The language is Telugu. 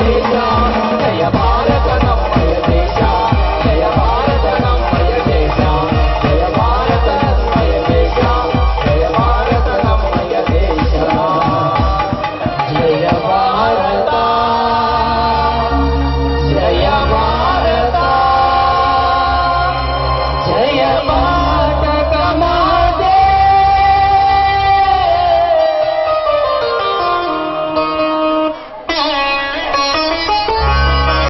జయ భారత